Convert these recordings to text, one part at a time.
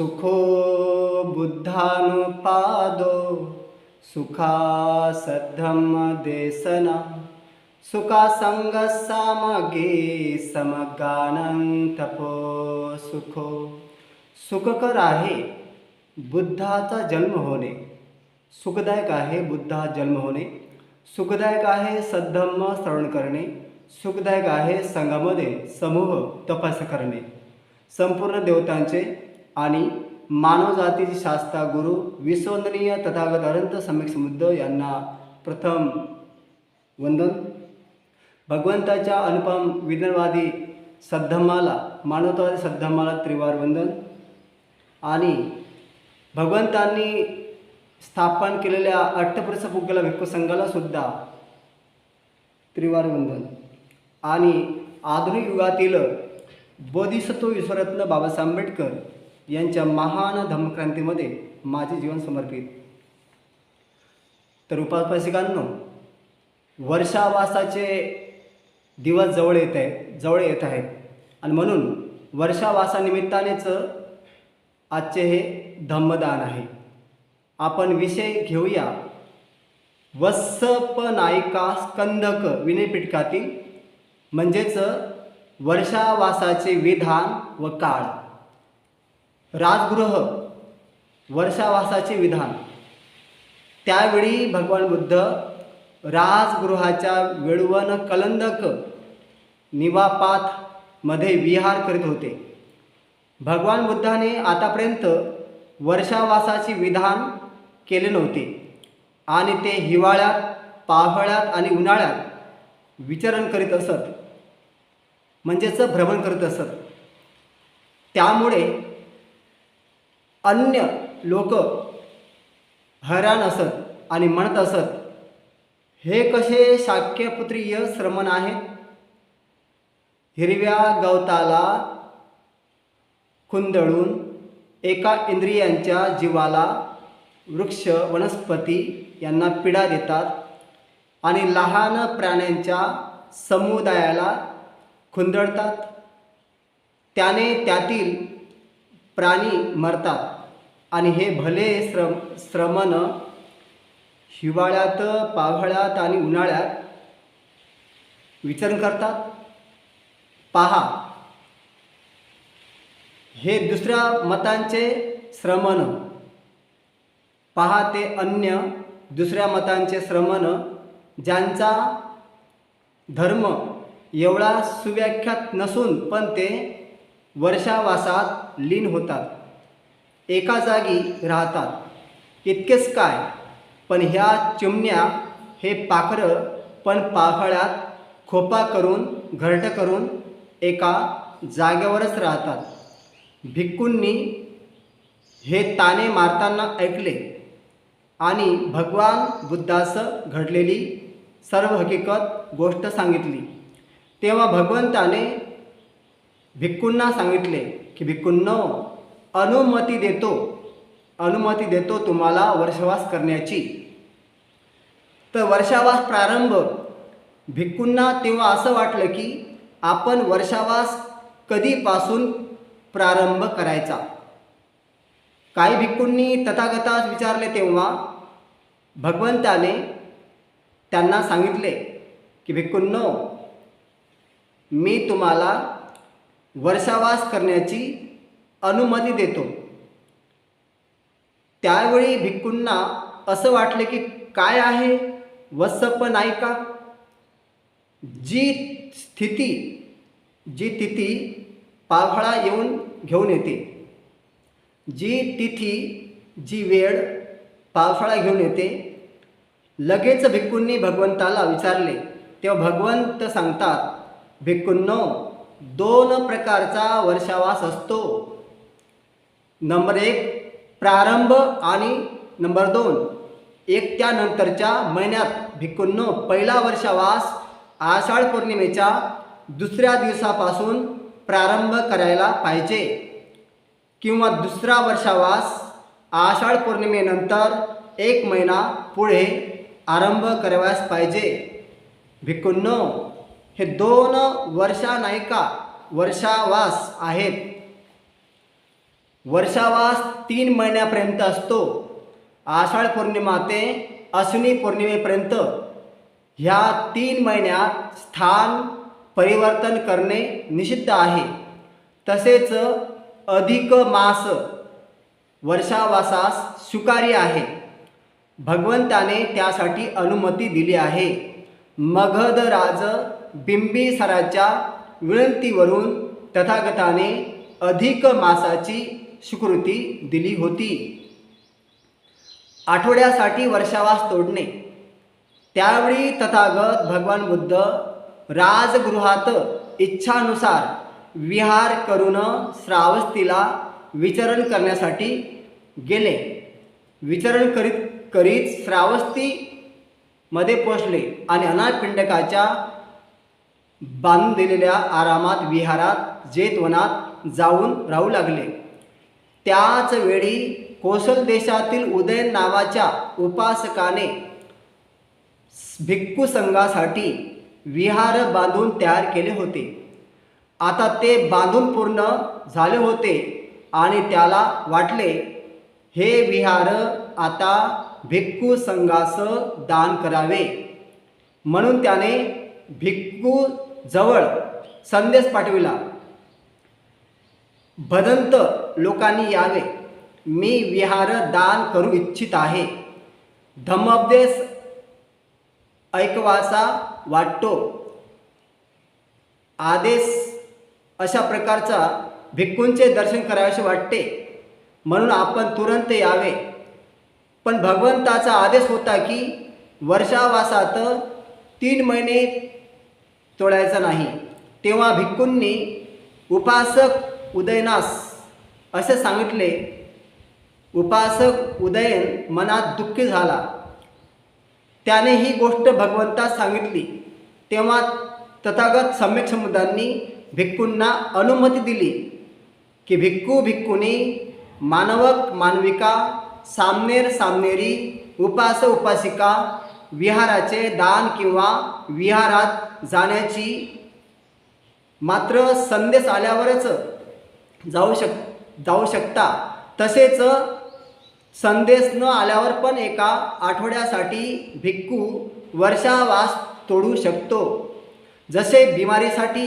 सुखो बुद्धानुपादो सुखा सद्धम्म देसना। सुखा संग सामगे समगानं तपो सुखो। सुखकर आहे बुद्धाचा जन्म होणे। सुखदायक आहे बुद्धा जन्म होणे। सुखदायक आहे सद्धम्म श्रवण करणे। सुखदायक आहे संघामध्ये समूह तपास करणे। संपूर्ण देवतांचे आणि मानवजातीचे शास्ता गुरु विश्ववंदनीय तथागत अनंत सम्यक समुद्ध यांना प्रथम वंदन. भगवंताच्या अनुपम विज्ञानवादी सद्धमाला मानवतावादी सद्धमाला त्रिवार वंदन. आणि भगवंतांनी स्थापन केलेल्या अट्टपुरुष पुग्गला भिक्खू संघाला सुद्धा त्रिवार वंदन. आणि आधुनिक युगातील बोधिसत्व विश्वरत्न बाबासाहेब आंबेडकर यांच्या महान धम्मक्रांतीमध्ये माझे जीवन समर्पित. तर उपासकांनो वर्षावासाचे दिवस जवळ येत आहे जवळ येत आहेत. आणि म्हणून वर्षावासानिमित्तानेच आजचे हे धम्मदान आहे. आपण विषय घेऊया. वत्सप नायिका स्कंदक विनयपिटकातील म्हणजेच वर्षावासाचे विधान व काळ. राजगृह वर्षावासाचे विधान. त्यावेळी भगवान बुद्ध राजगृहाच्या वेळवण कलंदक निवापातमध्ये विहार करीत होते. भगवान बुद्धाने आतापर्यंत वर्षावासाचे विधान केले नव्हते आणि ते हिवाळ्यात पावसाळ्यात आणि उन्हाळ्यात विचरण करीत असत. म्हणजेच भ्रमण करत असत. त्यामुळे अन्य लोक हैराण असत आणि म्हणत असत हे कसे शाक्यपुत्रीय श्रमण आहे हिरव्या गवताला खुंदळून एका इंद्रियांच्या जीवाला वृक्ष वनस्पती यांना पीडा देतात आणि लहान प्राण्यांच्या समुदायाला खुंदळतात. त्याने त्यातील प्राणी मरतात. आणि हे भले श्रम श्रमण हिवाळ्यात पावसाळ्यात आणि उन्हाळ्यात विचरण करतात. पहा. हे दुसऱ्या मतांचे श्रमण. पहा ते अन्य दुसऱ्या मतांचे श्रमण ज्यांचा धर्म एवढा सुव्याख्यात नसून पण ते वर्षावासात लीन होतात. एका जागी राहतात. इतकेच काय? पण ह्या चिमण्या हे पाखरं पण पाखळ्यात खोपा करून घरटं करून एका जागेवरच राहतात. भिक्कूंनी हे ताने मारताना ऐकले आणि भगवान बुद्धास घडलेली सर्व हकीकत गोष्ट सांगितली. तेव्हा भगवंताने भिक्कूंना सांगितले की भिक्कूंनो अनुमती देतो अनुमती देतो तुम्हाला वर्षवास करण्याची. तर वर्षावास प्रारंभ. भिक्कूंना तेव्हा असं वाटलं की आपण वर्षावास कधीपासून प्रारंभ करायचा? काही भिक्कूंनी तथागतास विचारले तेव्हा भगवंताने त्यांना सांगितले की भिक्कूंनो मी तुम्हाला वर्षावास करण्याची अनुमती देतो. त्यावेळी भिक्कूंना असं वाटले की काय आहे? वत्सप नायिका जी स्थिती जी तिथी पावसाळा येऊन घेऊन येते. जी तिथी जी वेळ पावसाळा घेऊन येते. लगेच भिक्कूंनी भगवंताला विचारले. तेव्हा भगवंत सांगतात भिक्कूंनो दोन प्रकारचा वर्षावास असतो. नंबर एक प्रारंभ आणि नंबर दोन एक त्यानंतरच्या महिन्यात भिक्कूंनो पहिला वर्षावास आषाढ पौर्णिमेच्या दुसऱ्या दिवसापासून प्रारंभ करायला पाहिजे. किंवा दुसरा वर्षावास आषाढ पौर्णिमेनंतर एक महिना पुढे आरंभ करावयास पाहिजे. भिक्कूंनो हे दोन वर्षा नायिका वर्षावास आहेत. वर्षावास तीन महिन्यापर्यंत असतो. आषाढ पौर्णिमा ते अश्विनी पौर्णिमेपर्यंत. ह्या तीन महिन्यात स्थान परिवर्तन करणे निषिद्ध आहे. तसेच अधिक मास वर्षावासास स्वीकार्य आहे. भगवंताने त्यासाठी अनुमती दिली आहे. मगधराज बिंबिसाराच्या विनंतीवरून तथागताने अधिक मासाची स्वीकृती दिली होती. आठवड्यासाठी वर्षावास तोडणे. त्यावेळी तथागत भगवान बुद्ध राजगृहात इच्छानुसार विहार करून श्रावस्तीला विचरण करण्यासाठी गेले. विचरण करीत करीत श्रावस्तीमध्ये पोचले आणि अनाथपिंडकाच्या बांधून दिलेल्या आरामात विहारात जेतवनात जाऊन राहू लागले. त्याच वेळी कोसल देशातील उदयन नावाच्या उपासकाने भिक्खू संघासाठी विहार बांधून तयार केले होते. आता ते बांधून पूर्ण झाले होते आणि त्याला वाटले हे विहार आता भिक्खू संघास दान करावे. म्हणून त्याने भिक्खू जवळ संदेश पाठविला. भदंत लोकांनी यावे. मी विहार दान करू इच्छित आहे. धम्मोपदेश ऐकवासा वाटतो. आदेश अशा प्रकारचा भिक्खूंचे दर्शन करावेसे वाटते. म्हणून आपण तुरंत यावे. पण भगवंताचा आदेश होता की वर्षावासात तीन महिने तोडायचा नाही. तेव्हा भिक्कूंनी उपासक उदयनास असे सांगितले उपासक उदयन मनात दुःखी झाला. त्याने ही गोष्ट भगवंतास सांगितली. तेव्हा तथागत सम्यक समुदायांनी भिक्कूंना अनुमती दिली की भिक्खू भिक्खुनी मानवक मानविका सामनेर सामनेरी उपास उपासिका विहाराचे दान किंवा विहारात जाण्याची मात्र संदेश आल्यावरच जाऊ शक जाऊ शकता. तसेच संदेश न आल्यावर पण एका आठवड्यासाठी भिक्खू वर्षावास तोडू शकतो. जसे बिमारीसाठी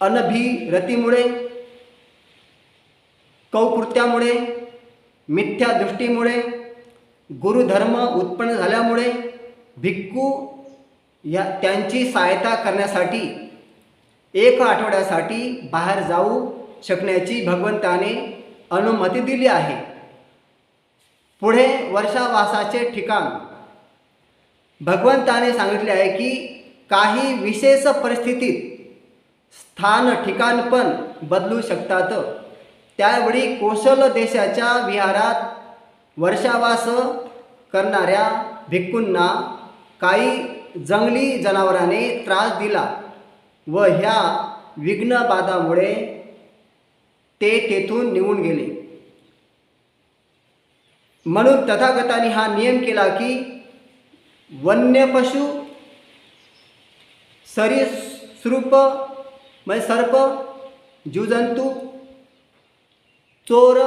अनभिरतीमुळे कौकृत्यामुळे मिथ्या दृष्टीमुळे गुरुधर्म उत्पन्न झाल्यामुळे भिक्खू या त्यांची सहायता करण्यासाठी एक आठवड्यासाठी बाहेर जाऊ शकण्याची भगवंताने अनुमती दिली आहे. पुढे वर्षावासाचे ठिकाण. भगवंताने सांगितले आहे की काही विशेष परिस्थितीत स्थान ठिकाण पण बदलू शकतात. त्यावेळी कोशल देशाच्या विहारात वर्षावास करणाऱ्या भिक्खूंना काही जंगली जनावराने त्रास दिला व ह्या विघ्नबाधामुळे ते तेथून निघून गेले. म्हणून तथागताने हा नियम केला की वन्य पशु सरीसृप म्हणजे सर्प जीवजंतू चोर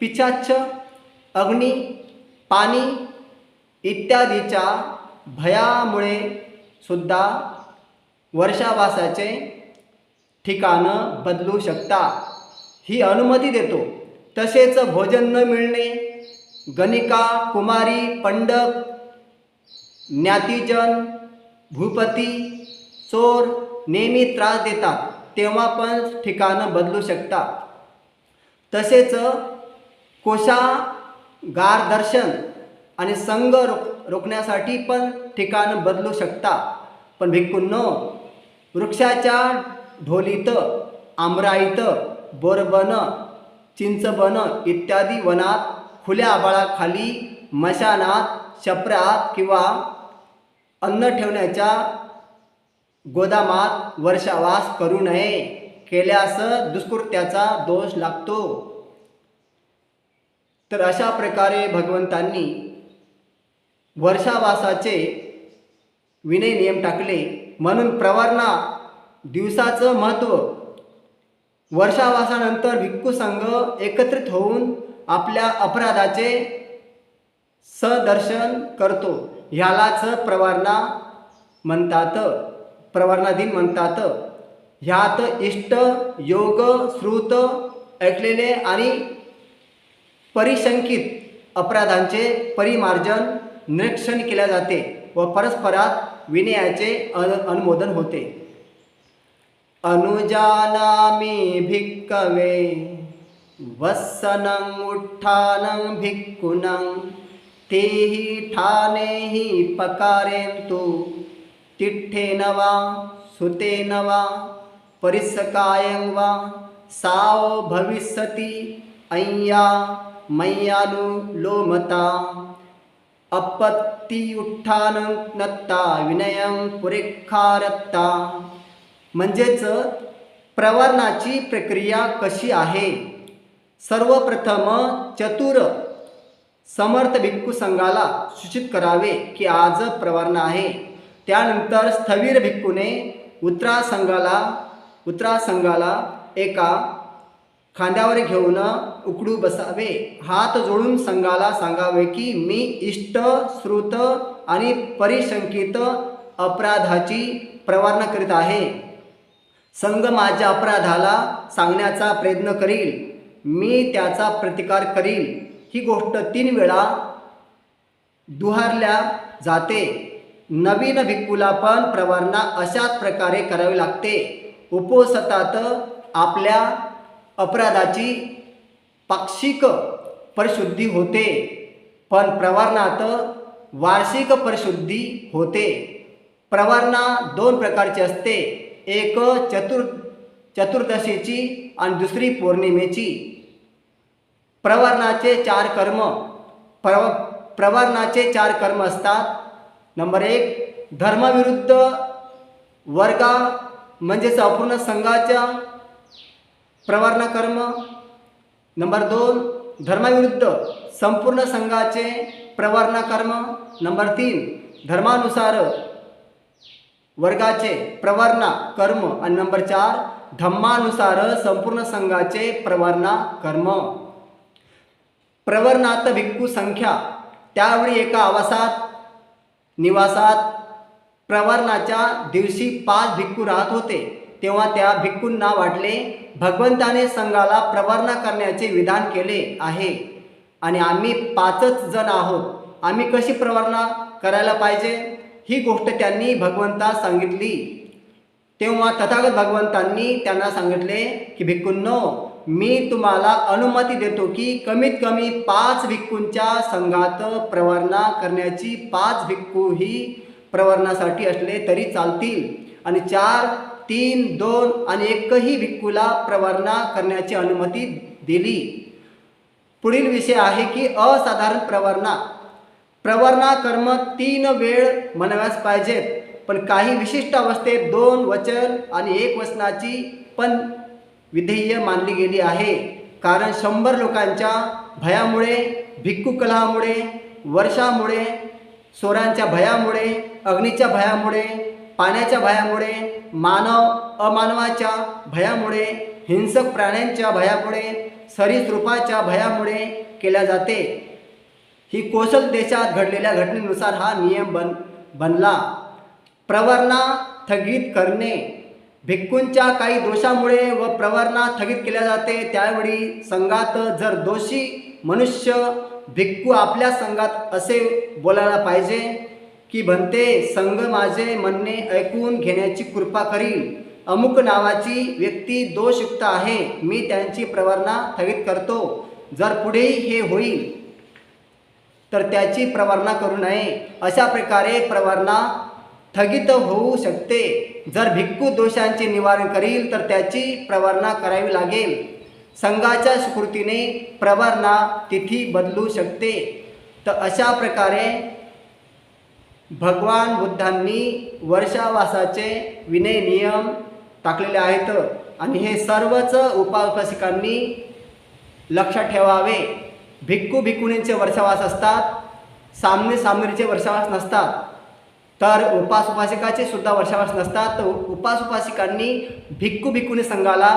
पिचाच्छ अग्नी पाणी इत्यादीच्या भयामुळे सुद्धा वर्षावासाचे ठिकाणं बदलू शकता ही अनुमती देतो. तसेच भोजन न मिळणे गणिका कुमारी पंडक ज्ञातिजन भूपती चोर नेहमी त्रास देतात. तेव्हा पण ठिकाणं बदलू शकतात. तसेच कोशा गारदर्शन आणि संघ रोक रोखण्यासाठी पण ठिकाणं बदलू शकता. पण भिक्खूंनो वृक्षाच्या ढोलीत आमराईत बोरबन चिंचबन इत्यादी वनात खुल्या आबाळाखाली मशानात छपरात किंवा अन्न ठेवण्याच्या गोदामात वर्षावास करू नये. केल्यास दुष्कृत्याचा दोष लागतो. तर अशा प्रकारे भगवंतांनी वर्षावासाचे विनय नियम टाकले. म्हणून प्रवर्णा दिवसाचं महत्त्व. वर्षावासानंतर भिक्खू संघ एकत्रित होऊन आपल्या अपराधाचे सदर्शन करतो. ह्यालाच प्रवर्णा म्हणतात. प्रवर्णा दिन म्हणतात. ह्यात इष्ट योग श्रुत ऐकलेले आणि परिशंकित अपराधांचे परिमार्जन निरीक्षण केले जाते व परस्परात विनयाचे अन अनुमोदन होते. अनुजानामि भिक्कवे वत्सनं उत्थानं भिक्कुनं तेहि ठानेहि तो तिठ्ठेन वा सुतेन वा परिसकायं वा साओ भविष्यति अय्या मय्यानुलोमता लोमता। उत्थानं विनयम विनयं पुरेखारत्ता म्हणजेच प्रवर्णाची प्रक्रिया कशी आहे? सर्वप्रथम चतुर समर्थ भिक्खू संघाला सूचित करावे की आज प्रवर्ण आहे. त्यानंतर स्थवीर भिक्खूने उत्तरा संघाला उत्तरा संघाला एका खांद्यावर घेऊन उकडू बसावे. हात जोडून संघाला सांगावे की मी इष्ट श्रुत आणि परिशंकित अपराधाची प्रवारणा करीत आहे. संघ माझ्या अपराधाला सांगण्याचा प्रयत्न करील. मी त्याचा प्रतिकार करील. ही गोष्ट तीन वेळा दुहारल्या जाते. नवीन भिक्कूला पण प्रवारणा अशाच प्रकारे करावी लागते. उपोसतात आपल्या अपराधाची पाक्षिक परिशुद्धी होते पण प्रवरणात वार्षिक परिशुद्धी होते. प्रवरणा दोन प्रकारची असते एक चतुर चतुर्दशीची आणि दुसरी पौर्णिमेची. प्रवर्णाचे चार कर्म प्रव प्रवर्णाचे चार कर्म असतात. नंबर एक धर्मविरुद्ध वर्गा म्हणजेच अपूर्ण संघाच्या प्रवर्णा कर्म. नंबर दोन धर्माविरुद्ध संपूर्ण संघाचे प्रवर्णा कर्म. नंबर तीन धर्मानुसार वर्गाचे प्रवर्णा कर्म. आणि नंबर चार धम्मानुसार संपूर्ण संघाचे प्रवर्णा कर्म. प्रवर्णात भिक्खू संख्या. त्यावेळी एका आवासात निवासात प्रवर्णाच्या दिवशी पाच भिक्खू राहत होते. तेव्हा त्या भिक्कूंना वाटले भगवंताने संघाला प्रवर्णा करण्याचे विधान केले आहे आणि आम्ही पाचच जण आहोत. आम्ही कशी प्रवर्णा करायला पाहिजे? ही गोष्ट त्यांनी भगवंतास सांगितली. तेव्हा तथागत भगवंतांनी त्यांना सांगितले की भिक्कूंनो मी तुम्हाला अनुमती देतो की कमीत कमी पाच भिक्कूंच्या संघात प्रवर्णा करण्याची पाच भिक्कू ही प्रवर्णासाठी असले तरी चालतील आणि चार तीन दोन आणि एकही भिक्खूला प्रवर्णा करण्याची अनुमती दिली. पुढील विषय आहे की असाधारण प्रवर्णा. प्रवर्णा कर्म तीन वेळ म्हणाव्यास पाहिजेत पण काही विशिष्ट अवस्थेत दोन वचन आणि एक वचनाची पण विधेय मानली गेली आहे. कारण शंभर लोकांच्या भयामुळे भिक्खूकलहामुळे वर्षामुळे सोरांच्या भयामुळे अग्नीच्या भयामुळे पाण्याच्या भयामुळे मानव अमानवाच्या भयामुळे हिंसक प्राण्यांच्या भयामुळे सरीसृपाच्या भयामुळे केल्या जाते. ही कोसल देशात घडलेल्या घटनेनुसार हा नियम बन बनला. प्रवर्णा स्थगित करणे. भिक्खूंच्या काही दोषामुळे व प्रवर्णा स्थगित केल्या जाते त्यावेळी संघात जर दोषी मनुष्य भिक्खू आपल्या संघात असे बोलायला पाहिजे की भंते संघ माझे म्हणणे ऐकून घेण्याची कृपा करील अमुक नावाची व्यक्ती दोषयुक्त आहे मी त्यांची प्रवर्णा थगित करतो. जर पुढेही हे होईल तर त्याची प्रवर्णा करू नये. अशा प्रकारे प्रवर्णा थगित होऊ शकते. जर भिक्खू दोषांचे निवारण करील तर त्याची प्रवर्णा करावी लागेल. संघाच्या स्फूर्तीने प्रवर्णा तिथी बदलू शकते. तर अशा प्रकारे भगवान बुद्धांनी वर्षावासाचे विनय नियम टाकलेले आहेत आणि हे सर्वच उपासिकांनी लक्षात ठेवावे. भिक्खू भिक्खुणींचे वर्षावास असतात सामने सामनेचे वर्षावास नसतात. तर उपास उपासिकाचे सुद्धा वर्षावास नसतात. तर उपास उपासिकांनी भिक्खू भिक्खुनी संघाला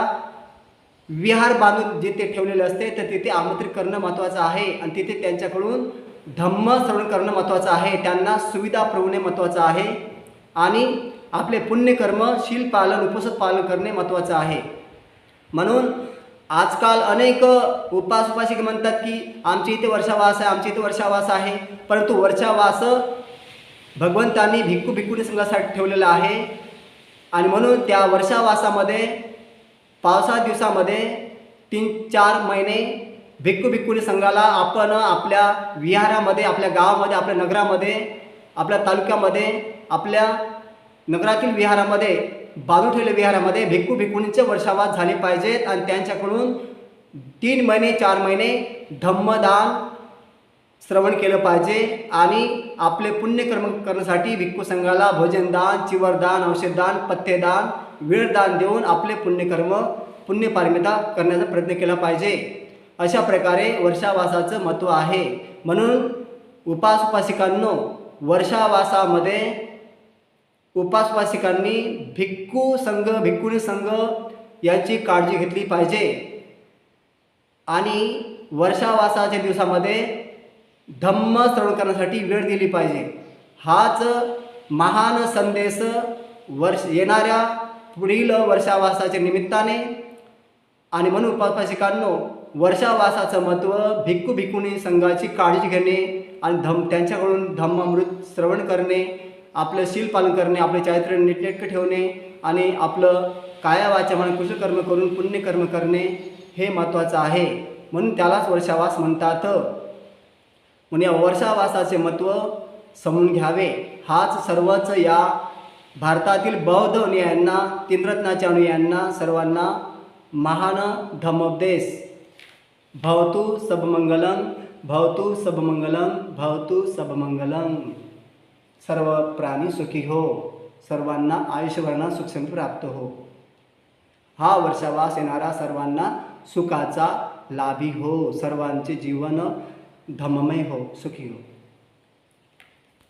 विहार बांधून जिथे ठेवलेले असते तर तिथे आमंत्रित करणं महत्त्वाचं आहे. आणि तिथे त्यांच्याकडून धम्म श्रवण करणं महत्त्वाचं आहे त्यांना सुविधा पुरवणे महत्त्वाचं आहे आणि आपले पुण्यकर्म शील पालन उपसत पालन करणे महत्त्वाचं आहे. म्हणून आजकाल अनेक उपास उपासिक म्हणतात की आमच्या इथे वर्षावास आहे आमच्या इथे वर्षावास आहे. परंतु वर्षावास भगवंतांनी भिक्खू भिक्खूने संघासाठी ठेवलेला आहे. आणि म्हणून त्या वर्षावासामध्ये पावसाळ्या दिवसामध्ये तीन चार महिने भिक्खू भिक्खुनी संघाला आपण आपल्या विहारामध्ये आपल्या गावामध्ये आपल्या नगरामध्ये आपल्या तालुक्यामध्ये आपल्या नगरातील विहारामध्ये बाजू ठेवलेल्या विहारामध्ये भिक्खू भिक्खुनीचे वर्षावास झाले पाहिजेत आणि त्यांच्याकडून तीन महिने चार महिने धम्मदान श्रवण केलं पाहिजे आणि आपले पुण्यकर्म करण्यासाठी भिक्खू संघाला भोजनदान चिवरदान औषधदान पथ्यदान वेळदान देऊन आपले पुण्यकर्म पुण्यपारमिता करण्याचा प्रयत्न केला पाहिजे. अशा प्रकारे वर्षावासाचं महत्त्व आहे. म्हणून उपास उपासिकांनो वर्षावासामध्ये उपासवासिकांनी भिक्खू संघ भिक्खुनी संघ यांची काळजी घेतली पाहिजे. आणि वर्षावासाच्या दिवसामध्ये धम्म श्रवण करण्यासाठी वेळ दिली पाहिजे. हाच महान संदेश वर्ष येणाऱ्या पुढील वर्षावासाच्या निमित्ताने. आणि म्हणून उपासवासिकांनो वर्षावासाचं महत्त्व भिक्खू भिक्खूने संघाची काळजी घेणे आणि धम त्यांच्याकडून धम्मामृत श्रवण करणे आपलं शील पालन करणे आपले चारित्र्य नीटनेटकं ठेवणे आणि आपलं काया म्हणून कुशलकर्म करून पुण्यकर्म करणे हे महत्त्वाचं आहे. म्हणून त्यालाच वर्षावास म्हणतात. म्हणून या वर्षावासाचे महत्त्व समजून घ्यावे. हाच सर्वच या भारतातील बौद्ध अनुयायांना तीनरत्नाच्या अनुयायांना सर्वांना महान धमोपदेश भवतु सबमंगलम भवतु सबमंगलम भवतु सबमंगलम सर्व प्राणी सुखी हो सर्वांना आयुष्यभरणा सुखसमृद्धी प्राप्त हो। हा वर्षावास येणारा सर्वांना सुखाचा लाभी हो सर्वांचे जीवन धम्ममय हो सुखी हो।